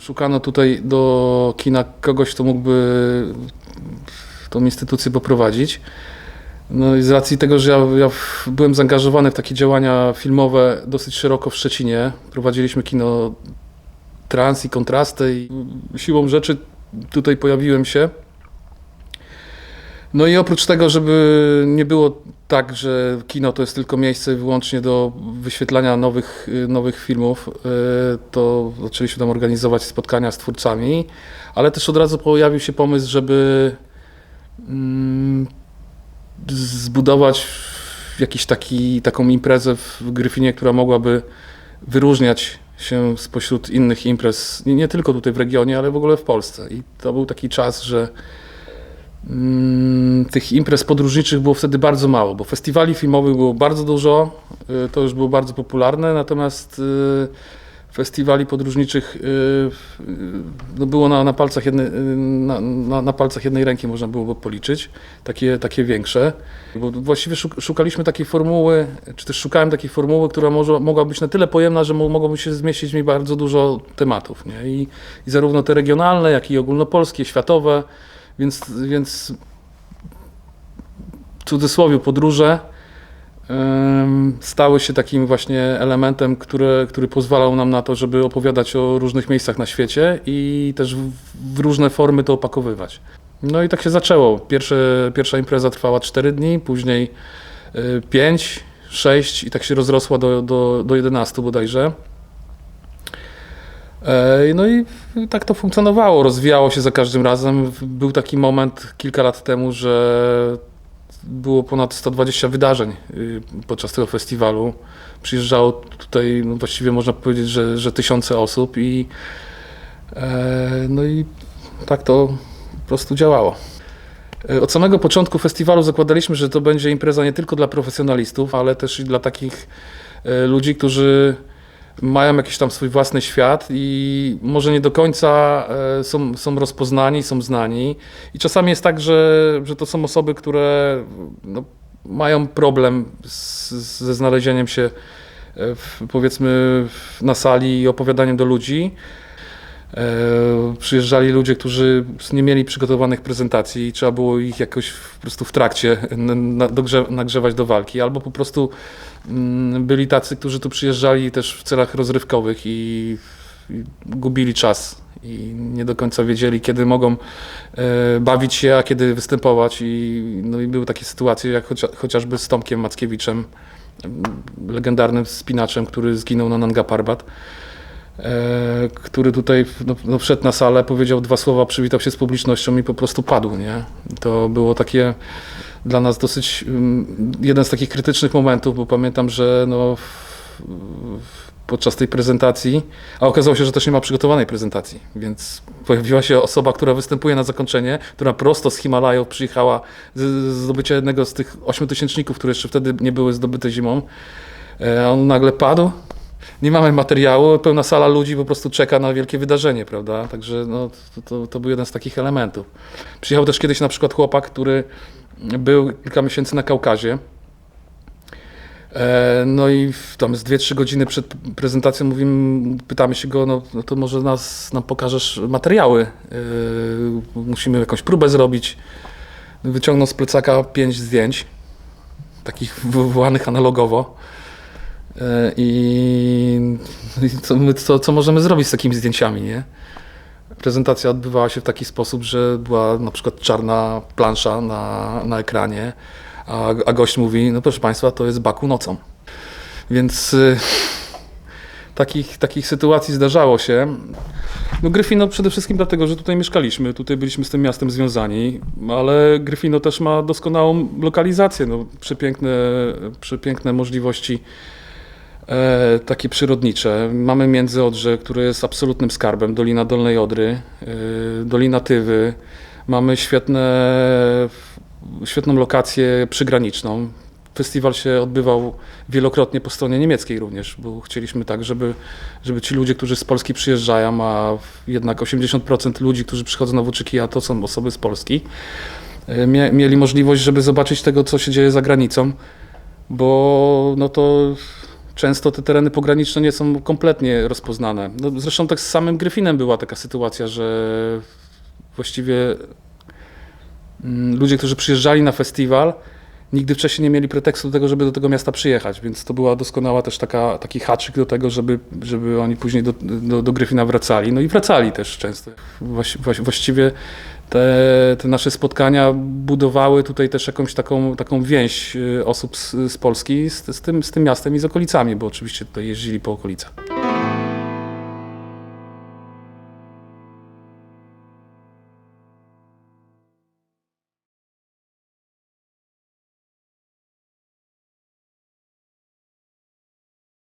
Szukano tutaj do kina kogoś, kto mógłby tą instytucję poprowadzić. No i z racji tego, że ja, ja byłem zaangażowany w takie działania filmowe dosyć szeroko w Szczecinie, prowadziliśmy kino trans i kontrasty i siłą rzeczy tutaj pojawiłem się. No i oprócz tego, żeby nie było tak, że kino to jest tylko miejsce wyłącznie do wyświetlania nowych, y, nowych filmów, y, to zaczęliśmy tam organizować spotkania z twórcami, ale też od razu pojawił się pomysł, żeby mm, zbudować jakiś taki, taką imprezę w Gryfinie, która mogłaby wyróżniać się spośród innych imprez, nie, nie tylko tutaj w regionie, ale w ogóle w Polsce. I to był taki czas, że tych imprez podróżniczych było wtedy bardzo mało, bo festiwali filmowych było bardzo dużo, y, to już było bardzo popularne, natomiast y, festiwali podróżniczych y, no było na, na, palcach jednej, na, na, na palcach jednej ręki można było policzyć, takie, takie większe. Bo właściwie szuk- szukaliśmy takiej formuły, czy też szukałem takiej formuły, która może, mogła być na tyle pojemna, że mo- mogłoby się zmieścić niej bardzo dużo tematów. Nie? I, I zarówno te regionalne, jak i ogólnopolskie, światowe, więc, więc w cudzysłowie podróże stały się takim właśnie elementem, który, który pozwalał nam na to, żeby opowiadać o różnych miejscach na świecie i też w, różne formy to opakowywać. No i tak się zaczęło. Pierwsze, pierwsza impreza trwała 4 dni, później 5, 6 i tak się rozrosła do, do, do 11 bodajże. No i tak to funkcjonowało, rozwijało się za każdym razem. Był taki moment kilka lat temu, że było ponad 120 wydarzeń y, podczas tego festiwalu. Przyjeżdżało tutaj, no właściwie można powiedzieć, że, że tysiące osób i e, no i tak to po prostu działało. E, Od samego początku festiwalu zakładaliśmy, że to będzie impreza nie tylko dla profesjonalistów, ale też i dla takich e, ludzi, którzy mają jakiś tam swój własny świat i może nie do końca e, są, są rozpoznani, są znani. I czasami jest tak, że, że to są osoby, które no, mają problem z, ze znalezieniem się e, w, powiedzmy na sali i opowiadaniem do ludzi. E, Przyjeżdżali ludzie, którzy nie mieli przygotowanych prezentacji i trzeba było ich jakoś po prostu w trakcie nagrzewać do walki, albo po prostu mm, byli tacy, którzy tu przyjeżdżali też w celach rozrywkowych i, gubili czas i nie do końca wiedzieli, kiedy mogą e, bawić się, a kiedy występować. I, no i były takie sytuacje, jak chocia, chociażby z Tomkiem Mackiewiczem, m, legendarnym spinaczem, który zginął na Nanga Parbat który tutaj no, no wszedł na salę, powiedział dwa słowa, przywitał się z publicznością i po prostu padł, nie? To było takie dla nas dosyć mm, jeden z takich krytycznych momentów, bo pamiętam, że no, podczas tej prezentacji, a okazało się, że też nie ma przygotowanej prezentacji, więc pojawiła się osoba, która występuje na zakończenie, która prosto z Himalajów przyjechała z, zdobycia jednego z tych ośmiotysięczników, które jeszcze wtedy nie były zdobyte zimą, E, on nagle padł, nie mamy materiału, pełna sala ludzi po prostu czeka na wielkie wydarzenie, prawda? Także no, to, to, to był jeden z takich elementów. Przyjechał też kiedyś na przykład chłopak, który był kilka miesięcy na Kaukazie. E, No i tam z 2-3 godziny przed prezentacją mówimy, pytamy się go, no, no to może nas, nam pokażesz materiały. E, Musimy jakąś próbę zrobić. Wyciągnął z plecaka pięć zdjęć, takich wywołanych analogowo. E, I, co, my, co, co możemy zrobić z takimi zdjęciami, nie? Prezentacja odbywała się w taki sposób, że była na przykład czarna plansza na, na ekranie, a, a gość mówi, no proszę Państwa, to jest Baku nocą. Więc y, takich, takich sytuacji zdarzało się. No Gryfino przede wszystkim dlatego, że tutaj mieszkaliśmy, tutaj byliśmy z tym miastem związani, ale Gryfino też ma doskonałą lokalizację, no, przepiękne, przepiękne możliwości takie przyrodnicze. Mamy Międzyodrze, które jest absolutnym skarbem, Dolina Dolnej Odry, e, Dolina Tywy. Mamy świetne, świetną lokację przygraniczną. Festiwal się odbywał wielokrotnie po stronie niemieckiej również, bo chcieliśmy tak, żeby, żeby ci ludzie, którzy z Polski przyjeżdżają, a jednak 80% ludzi, którzy przychodzą na Włóczyki, a to są osoby z Polski, e, mie- mieli możliwość, żeby zobaczyć tego, co się dzieje za granicą, bo no to często te tereny pograniczne nie są kompletnie rozpoznane. No, zresztą tak z samym Gryfinem była taka sytuacja, że właściwie mm, ludzie, którzy przyjeżdżali na festiwal, nigdy wcześniej nie mieli pretekstu do tego, żeby do tego miasta przyjechać, więc to była doskonała też taka, taki haczyk do tego, żeby, żeby oni później do, do, do Gryfina wracali. No i wracali też często. Właś, właś, właściwie te, te nasze spotkania budowały tutaj też jakąś taką, taką więź y, osób z, z Polski z, z, tym, z tym miastem i z okolicami, bo oczywiście tutaj jeździli po okolicach.